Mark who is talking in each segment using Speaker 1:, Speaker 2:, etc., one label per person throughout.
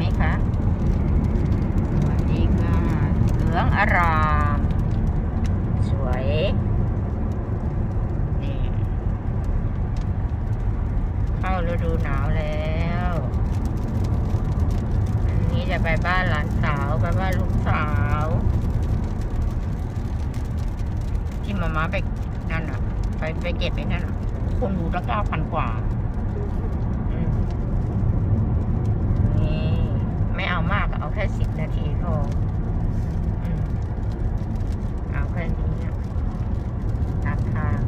Speaker 1: ไหมคะสวัสดีค่ะเหลืองอาราม สวยนี่เข้าฤดูหนาวแล้วอันนี้จะไปบ้านหลานสาวไปบ้านลูกสาว ที่มามาไปนั่นอะ ไปไปเก็บไปนั่นอะคนดูตั้งเก้าพันกว่า ค่สิบนาทีพอเอาแค่นี้ตามทาง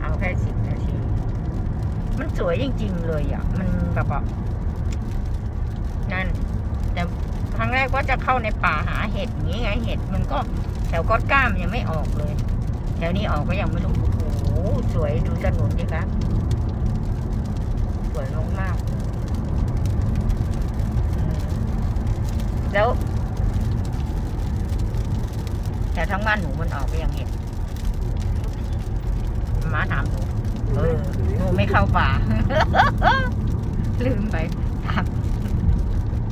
Speaker 1: เอาแค่สิบนาที มันสวยจริง ๆ เลยอะ มันแบบว่านั่น แต่ครั้งแรกว่าจะเข้าในป่าหาเห็ดอย่างงี้ไง เห็ดมันก็แถวก้อนกล้ามยังไม่ออกเลย แถวนี้ออกก็ยังไม่รู้โอ้โหสวยดูถนนดิคะสวยมากๆอืม แล้ว แต่ทั้งบ้านหนูมันออกไปยังเห็นม้าถามหนูเออหนูไม่เข้าป่า ลืมไปถาม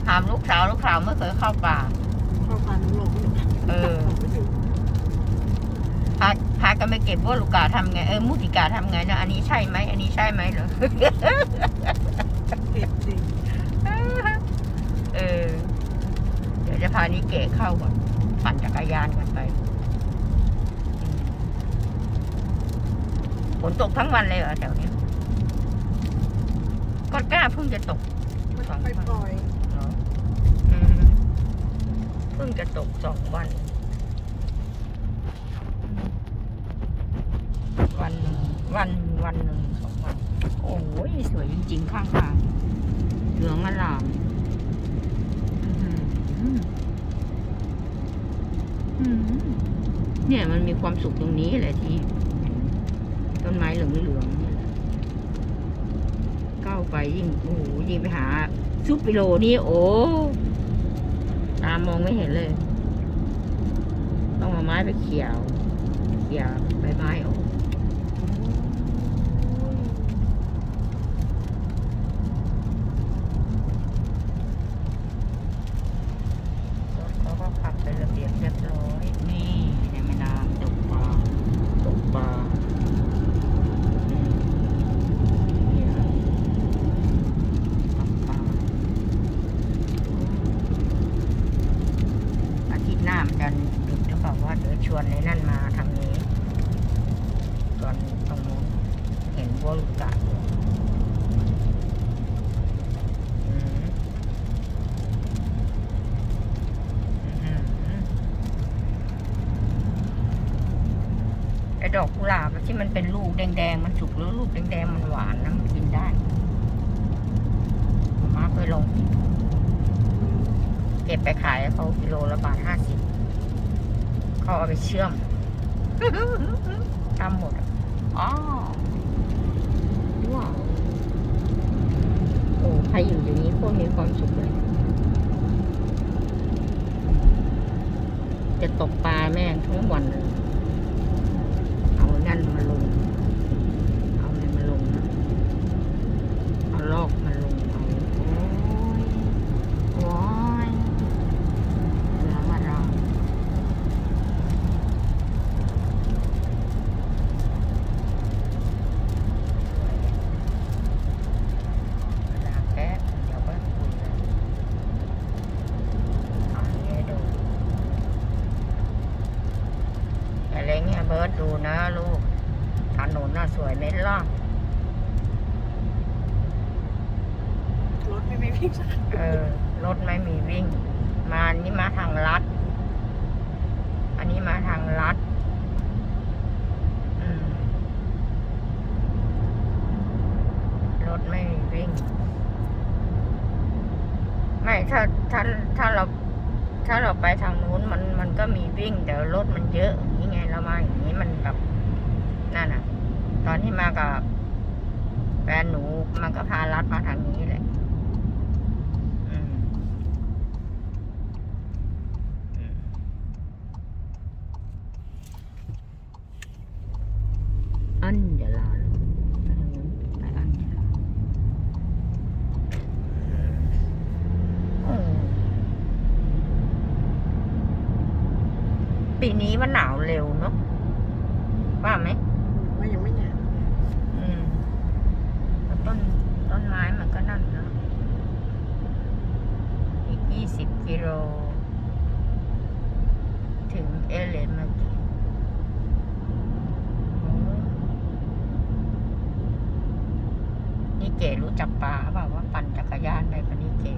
Speaker 1: ถามลูกสาวลูกสาวไม่เคยเข้าป่า
Speaker 2: เข้าพันหลง
Speaker 1: เออพาพากันไปเก็บว่าลูกกาทำไงเออมุติกาทำไงนะอันนี้ใช่ไหมอันนี้ใช่ไหมเหรอ
Speaker 2: ติดจริง
Speaker 1: เออ เดี๋ยวจะพานี้เก๋เข้าก่อนปั่นจักรยานกันไปฝนตกทั้งวันเลยเหรอแถวเนี้ยก็กล้าเพิ่งจะตก
Speaker 2: มันไปปล่อย
Speaker 1: เหรออืมเพิ่งจะตกสองวัน วันหนึ่งวันวันหนึ่งสองวัน โอ้ยสวยจริงๆ ข้างทางเหลืองอลามอื้อหืออื้อหือ เนี่ยมันมีความสุขตรงนี้แหละที่ ต้นไม้เหลืองๆเนี่ยแหละก้าวไปยิ่งโอ้โหยิ่งไปหาซุปปิโลนี่โอ้ตามมองไม่เห็นเลย ต้องเอาไม้ไปเขี่ยวเขี่ยวบไม้ออก รถเขาก็ขับไประเบียบเรียบร้อย นี่ในแม่น้ำตกปลาตกปลาอืมเนี่ยตกปลาอาทิตย์หน้ามันจะดึกหรือเปล่าว่าเดี๋ยวชวนในนั่นมาทางนี้ก่อนตรงนู้นเห็นบัวลูกกะอยู่อืม อืมไอ้ ดอกกุหลาบอะที่มันเป็นลูกแดงๆ มันสุกแล้วลูกแดงๆ มันหวานนะมันกินได้ มาเคยลองกิน เก็บไปขายให้เขากิโลละบาทห้าสิบเขาเอาไปเชื่อมทำหมดอะอ๋อว้าวโอ้ใครอยู่อย่างนี้โคตรมีความสุขเลย จะตกปลาแม่งทั้งวันเลย เอานั่นมาลง เอาอะไรมาลงนะเอาลอกมาลง เอาโอ้ยว้ายเหลืองอารามเวลาแป๊บเดี๋ยวก็คุยกันเอาอันนี้ให้ดู อะไรเงี้ยเบิร์ดดูนะลูก ถนนน่าสวยไหมล่ะ
Speaker 2: รถไม่ไม่วิ่ง
Speaker 1: เออ รถไม่มีวิ่ง มาอันนี้มาทางลัด อันนี้มาทางลัด อืม รถไม่มีวิ่ง ไม่ถ้าถ้าถ้าเราถ้าเราไปทางนู้นมันมันก็มีวิ่งแต่รถมันเยอะอย่างนี้ ไงเรามาอย่างนี้มันแบบนั่นอะ ตอนที่มากับแฟนหนูมันก็พาลัดมาทางนี้แหละอืมอืมอันเดลาไปทางนู้นไปอันเดลาโอ้ มันหนาว เร็วเนาะว่าไหม
Speaker 2: ว่ายังไม่หนาว
Speaker 1: อืมแล้วต้นต้นไม้มันก็นั่นเนาะอีกยี่สิบกิโล ถึงเอเลนมากีโอ้นี่เก๋รู้จักปลาเปล่าว่าปั่นจักรยานได้ปะนี่เก๋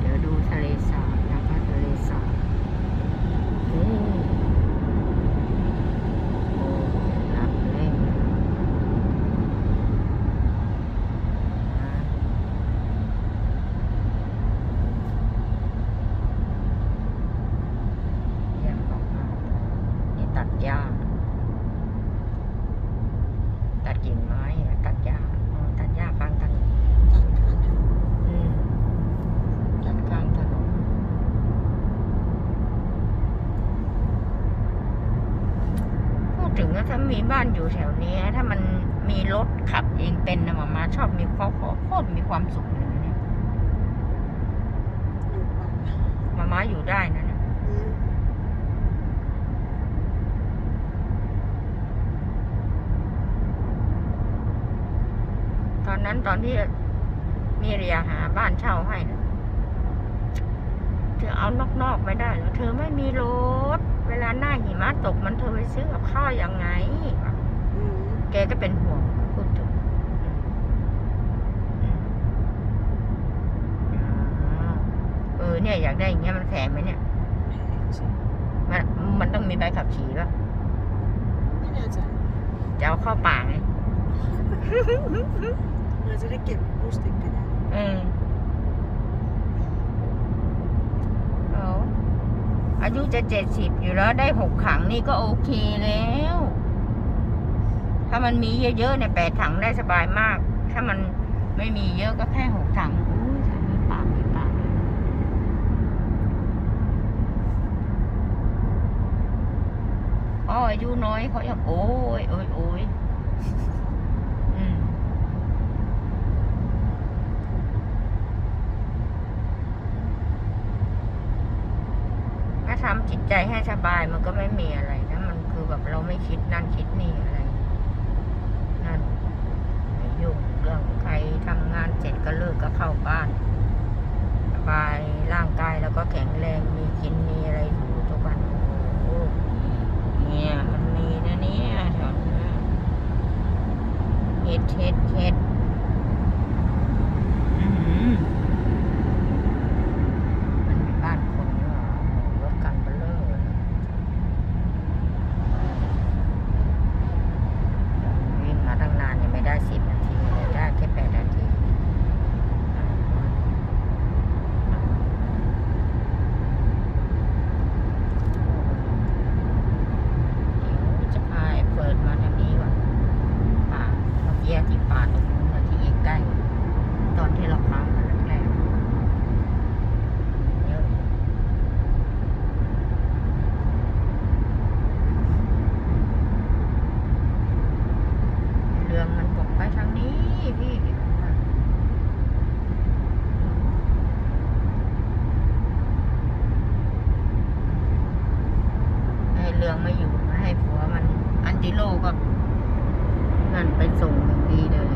Speaker 1: เดี๋ยวดูทะเลสาบนะคะทะเลสาบโอ้โอ้รับเล่นนะเยี่ยมมากๆนี่ตัดหญ้า ตัดกิ่งไม้อะตัดหญ้าอ๋อตัดหญ้ากลางถนน
Speaker 2: ตัดขาด
Speaker 1: อืมจัดกลางถนนพูดถึงว่าถ้ามีบ้านอยู่แถวเนี้ย ถ้ามันมีรถขับเองเป็นนะหมามาชอบมีความโคตรมีความสุขเลยนะเนี่ย
Speaker 2: อยู่ปะ
Speaker 1: หมามาอยู่ได้นะเนี่ย
Speaker 2: อืม
Speaker 1: ตอนนั้นตอนที่มีเรียหาบ้านเช่าให้นะเธอเอานอกๆไม่ได้เหรอเธอไม่มีรถ เวลาหน้าหิมะตกมันเธอไปซื้อกับข้าวยังไง
Speaker 2: อืม
Speaker 1: แกก็เป็นห่วงพูดถึงอืมอ๋อ เออเนี่ยอยากได้อย่างเงี้ยมันแพงไหมเนี่ย
Speaker 2: แพงสิ
Speaker 1: มันมันต้องมีใบขับขี่ป่ะ
Speaker 2: ไม่แน่ใจ
Speaker 1: จะเอาเข้าป่าไง
Speaker 2: เราจะได้เก็บรูสติกก็ได้
Speaker 1: เออเอาอายุจะเจ็ดสิบอยู่แล้วได้หกถังนี่ก็โอเคแล้ว ถ้ามันมีเยอะๆเนี่ยแปดถังได้สบายมาก ถ้ามันไม่มีเยอะก็แค่หกถังอุ้ยถังมีปากมีปาก อายุน้อยเขายังโอ้ยโอ้ยโอ้ยถ้าทำจิตใจให้สบายมันก็ไม่มีอะไรนะมันคือแบบเราไม่คิดนั่นคิดนี่อะไร นั่นไม่ยุ่งเรื่องใครทำงานเสร็จก็เลิกก็เข้าบ้านสบายร่างกายแล้วก็แข็งแรงมีกินมีอะไรอยู่ เนี่ยมันมีนะเนี่ยแถวเนี้ยเฮ็ดเฮ็ดเฮ็ดอื้อหือ มันมีบ้านคนด้วยเหรอรถกันเบลเลอร์เลยวิ่งมาตั้งนานยังไม่ได้สิบนาทีเลยได้แค่แปดนาทีอ่าเดี๋ยวจะพาไอ้เปิดมาทางนี้ก่อนป่าเมื่อกี้ที่ป่าตรงนู้นน่ะที่ใกล้ๆตอนที่เราค้างมาแรกๆเยอะ เรื่องมันบอก ไปทางนี้พี่ให้เรื่องไม่อยู่มาให้ผัวมันอันติโลก็นั่นไปส่งถึงดีเลย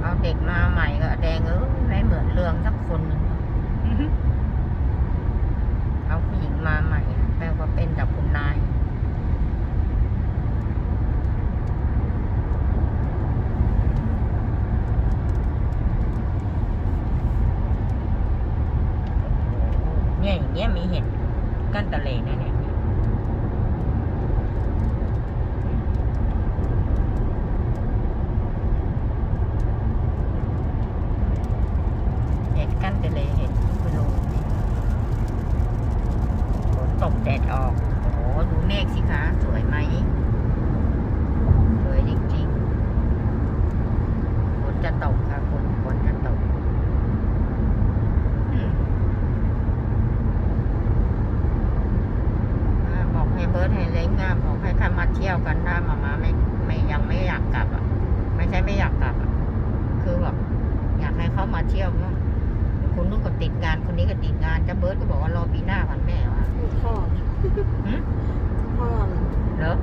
Speaker 1: เอาเด็กมาใหม่ก็แดงเออไม่เหมือนเรื่องสักคนหนึ่งเอาผู้หญิงมาใหม่ แปลว่าเป็นกับคุณนายเนี่ยอย่างเงี้ยมีเห็ดกั้นตะเลนะเนี่ย ติดงานคนนี้ก็ติดงานจ้าเบิร์ดก็บอกว่ารอปีหน้าวันแม่วะทุก
Speaker 2: ข้อ
Speaker 1: หือเหรอ